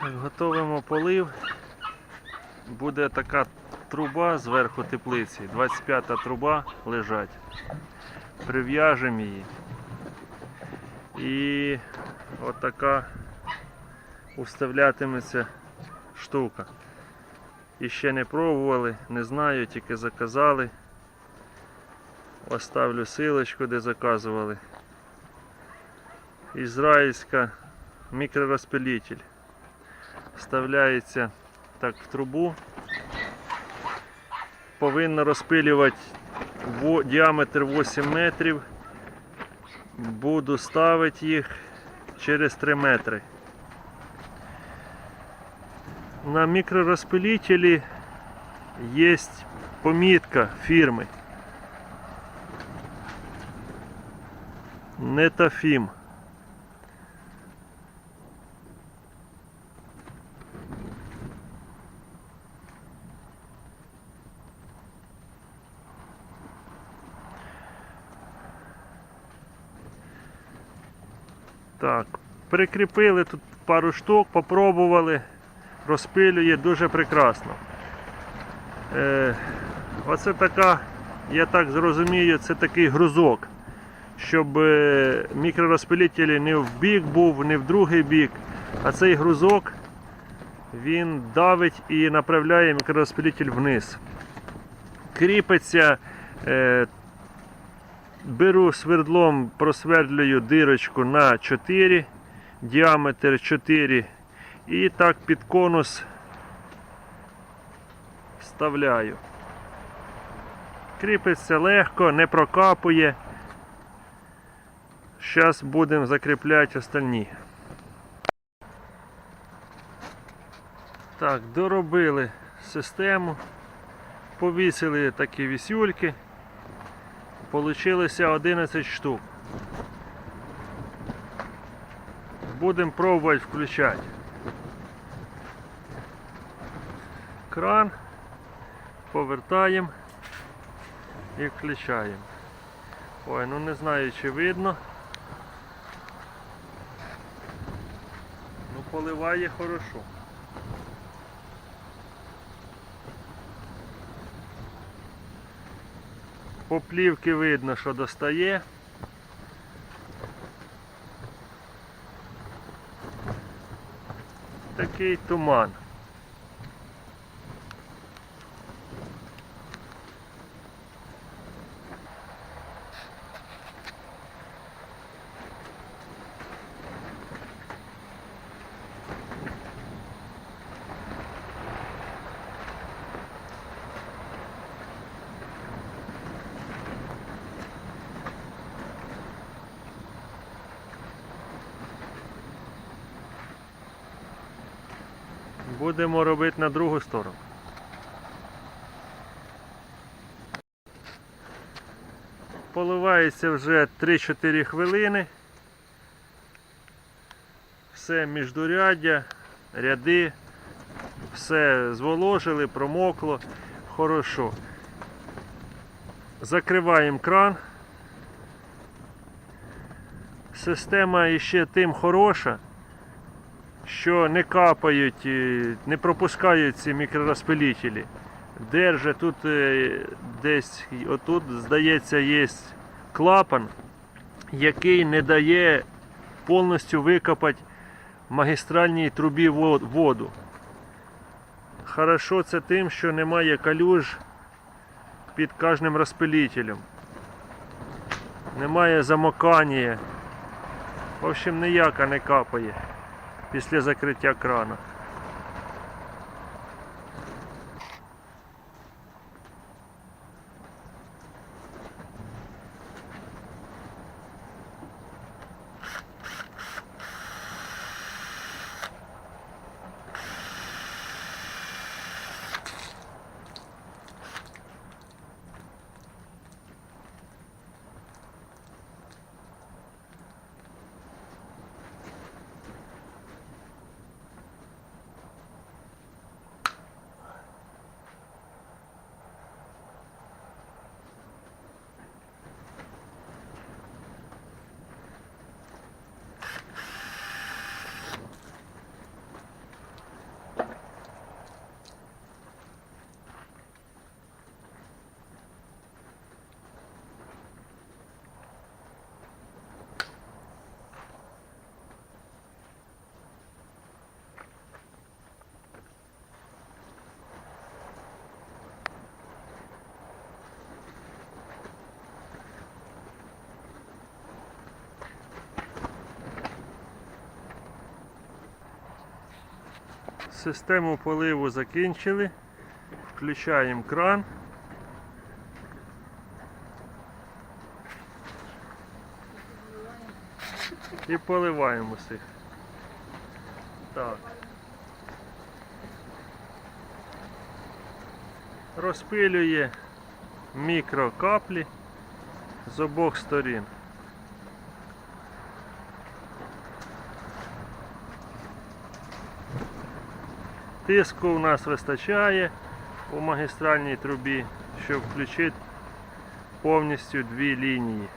Так, готовимо полив. Буде така труба зверху теплиці, 25-та труба лежать. Прив'яжемо її. І отака уставлятиметься штука. І ще не пробували, не знаю, тільки заказали. Оставлю силочку, де заказували. Ізраїльська мікророзпилитель. Вставляється так в трубу. Повинна розпилювати діаметр 8 метрів. Буду ставити їх через 3 метри. На мікророзпилителі є помітка фірми. Нетафім. Так, прикріпили тут пару штук, попробували, розпилює дуже прекрасно. Е, оце така, я так зрозумію, це такий грузок, щоб е, мікророзпилитель не в бік був, не в другий бік, а цей грузок він давить і направляє мікророзпилитель вниз. Кріпиться е, Беру свердлом, просвердлюю дирочку на 4, діаметр 4 і так під конус вставляю. Кріпиться легко, не прокапує. Зараз будемо закріпляти остальні. Так, доробили систему, повісили такі вісюльки. Получилося 11 штук. Будемо пробувати включати. Кран повертаємо і включаємо. Ой, ну не знаю чи видно. Ну поливає хорошо. По плівки видно, що достає. Такий туман. Будемо робити на другу сторону. Поливається вже 3-4 хвилини. Все міждуряддя, ряди, все зволожили, промокло, хорошо. Закриваємо кран. Система ще тим хороша, що не капають, не пропускають ці мікророзпилителі. Держа тут е, десь, отут, здається, є клапан, який не дає повністю викопати магістральній трубі воду. Хорошо це тим, що немає калюж під кожним розпилителем. Немає замокання. В общем, ніяка не капає після закриття крана. Систему поливу закінчили. Включаємо кран. І поливаємо всіх. Так. Розпилює мікрокаплі з обох сторін. Тиску у нас вистачає у магістральній трубі, щоб включити повністю дві лінії.